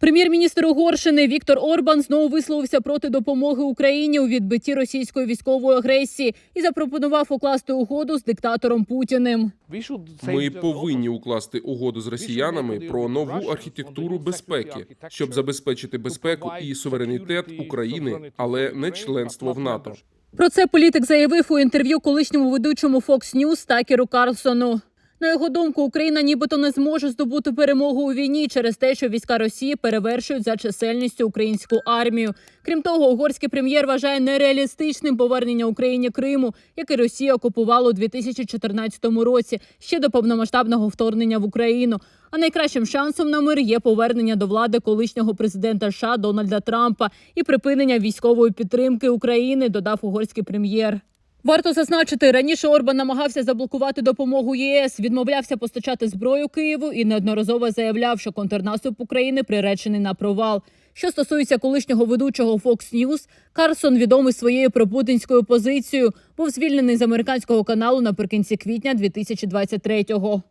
Прем'єр-міністр Угорщини Віктор Орбан знову висловився проти допомоги Україні у відбитті російської військової агресії і запропонував укласти угоду з диктатором Путіним. Ми повинні укласти угоду з росіянами про нову архітектуру безпеки, щоб забезпечити безпеку і суверенітет України, але не членство в НАТО. Про це політик заявив у інтерв'ю колишньому ведучому Fox News Такеру Карлсону. На його думку, Україна нібито не зможе здобути перемогу у війні через те, що війська Росії перевершують за чисельністю українську армію. Крім того, угорський прем'єр вважає нереалістичним повернення Україні Криму, який Росія окупувала у 2014 році ще до повномасштабного вторгнення в Україну. А найкращим шансом на мир є повернення до влади колишнього президента США Дональда Трампа і припинення військової підтримки України, додав угорський прем'єр. Варто зазначити, раніше Орбан намагався заблокувати допомогу ЄС, відмовлявся постачати зброю Києву і неодноразово заявляв, що контрнаступ України приречений на провал. Що стосується колишнього ведучого Fox News, Карсон, відомий своєю пропутінською позицією, був звільнений з американського каналу наприкінці квітня 2023-го.